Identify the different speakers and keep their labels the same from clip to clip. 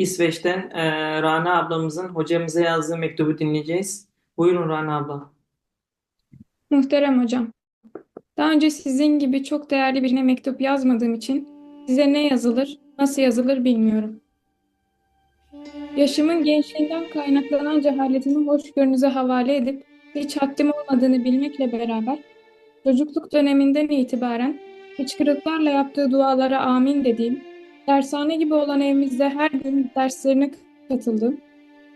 Speaker 1: İsveç'ten e, Rana ablamızın hocamıza yazdığı mektubu dinleyeceğiz. Buyurun Rana abla.
Speaker 2: Muhterem hocam, daha önce sizin gibi çok değerli birine mektup yazmadığım için size ne yazılır, nasıl yazılır bilmiyorum. Yaşımın gençliğinden kaynaklanan cehaletimi hoşgörünüze havale edip hiç haddim olmadığını bilmekle beraber çocukluk döneminden itibaren hıçkırıklarla yaptığı dualara amin dediğim, dershane gibi olan evimizde her gün derslerine katıldığım,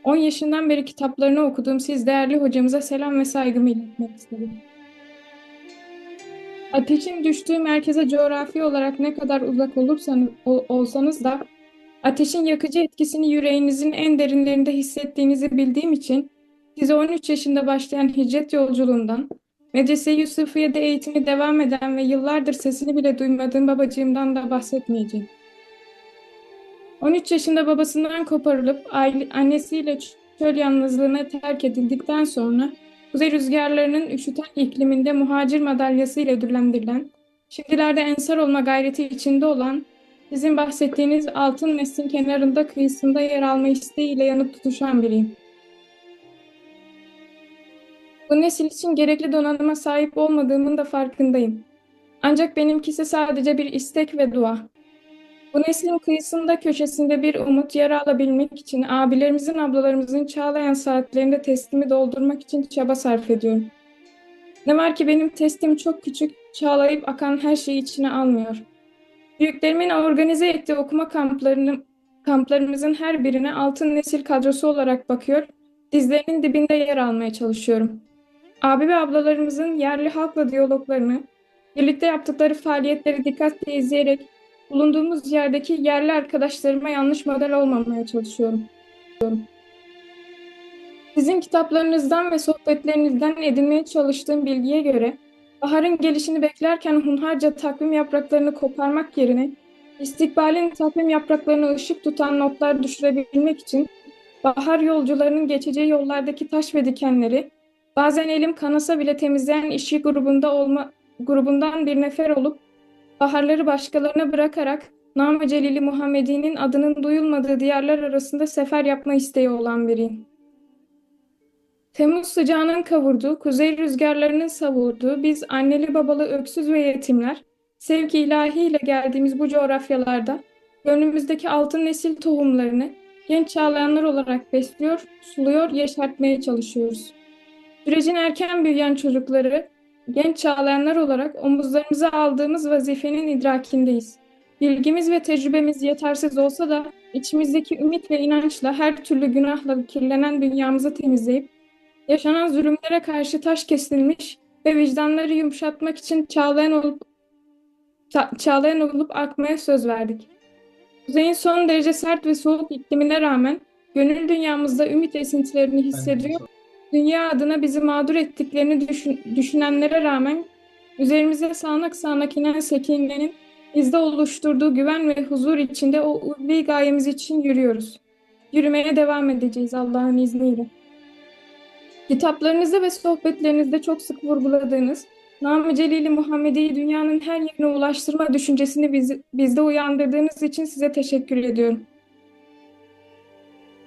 Speaker 2: 10 yaşından beri kitaplarını okuduğum siz değerli hocamıza selam ve saygımı iletmek istedim. Ateşin düştüğü merkeze coğrafi olarak ne kadar uzak olursanız ol- olsanız da ateşin yakıcı etkisini yüreğinizin en derinlerinde hissettiğinizi bildiğim için size 13 yaşında başlayan hicret yolculuğundan, Medrese-i Yusufiye'de eğitimi devam eden ve yıllardır sesini bile duymadığım babacığımdan da bahsetmeyeceğim. 13 yaşında babasından koparılıp annesiyle çöl yalnızlığına terk edildikten sonra kuzey rüzgarlarının üşüten ikliminde muhacir madalyası ile ödüllendirilen, şimdilerde ensar olma gayreti içinde olan, sizin bahsettiğiniz altın neslin kenarında kıyısında yer alma isteğiyle yanıp tutuşan biriyim. Bu nesil için gerekli donanıma sahip olmadığımın da farkındayım. Ancak benimkisi sadece bir istek ve dua. Bu neslin kıyısında köşesinde bir umut yer alabilmek için abilerimizin ablalarımızın çağlayan saatlerinde testimi doldurmak için çaba sarf ediyorum. Ne var ki benim testim çok küçük, çağlayıp akan her şeyi içine almıyor. Büyüklerimin organize ettiği okuma kamplarını, kamplarımızın her birine altın nesil kadrosu olarak bakıyor, dizlerinin dibinde yer almaya çalışıyorum. Abi ve ablalarımızın yerli halkla diyaloglarını, birlikte yaptıkları faaliyetleri dikkatle izleyerek bulunduğumuz yerdeki yerli arkadaşlarıma yanlış model olmamaya çalışıyorum. Sizin kitaplarınızdan ve sohbetlerinizden edinmeye çalıştığım bilgiye göre, baharın gelişini beklerken hunharca takvim yapraklarını koparmak yerine, istikbalin takvim yapraklarını ışık tutan notlar düşürebilmek için, bahar yolcularının geçeceği yollardaki taş ve dikenleri, bazen elim kanasa bile temizleyen işi grubunda olma, grubundan bir nefer olup, baharları başkalarına bırakarak, Nam-ı Celili Muhammedi'nin adının duyulmadığı diyarlar arasında sefer yapma isteği olan biriyim. Temmuz sıcağının kavurduğu, kuzey rüzgarlarının savurduğu, biz anneli babalı öksüz ve yetimler, sevgi ilahiyle geldiğimiz bu coğrafyalarda, gönlümüzdeki altın nesil tohumlarını genç çağlayanlar olarak besliyor, suluyor, yeşertmeye çalışıyoruz. Sürecin erken büyüyen çocukları, genç çağlayanlar olarak omuzlarımıza aldığımız vazifenin idrakindeyiz. Bilgimiz ve tecrübemiz yetersiz olsa da içimizdeki ümit ve inançla her türlü günahla kirlenen dünyamızı temizleyip yaşanan zulümlere karşı taş kesilmiş ve vicdanları yumuşatmak için çağlayan olup ça- çağlayan olup akmaya söz verdik. Kuzeyin son derece sert ve soğuk iklimine rağmen gönül dünyamızda ümit esintilerini hissediyor. Dünya adına bizi mağdur ettiklerini düşün- düşünenlere rağmen üzerimize sağanak sağanak inen sekinenin bizde oluşturduğu güven ve huzur içinde o ulvi gayemiz için yürüyoruz. Yürümeye devam edeceğiz Allah'ın izniyle. Kitaplarınızda ve sohbetlerinizde çok sık vurguladığınız Nam-ı Celili Muhammedi'yi dünyanın her yerine ulaştırma düşüncesini bizi, bizde uyandırdığınız için size teşekkür ediyorum.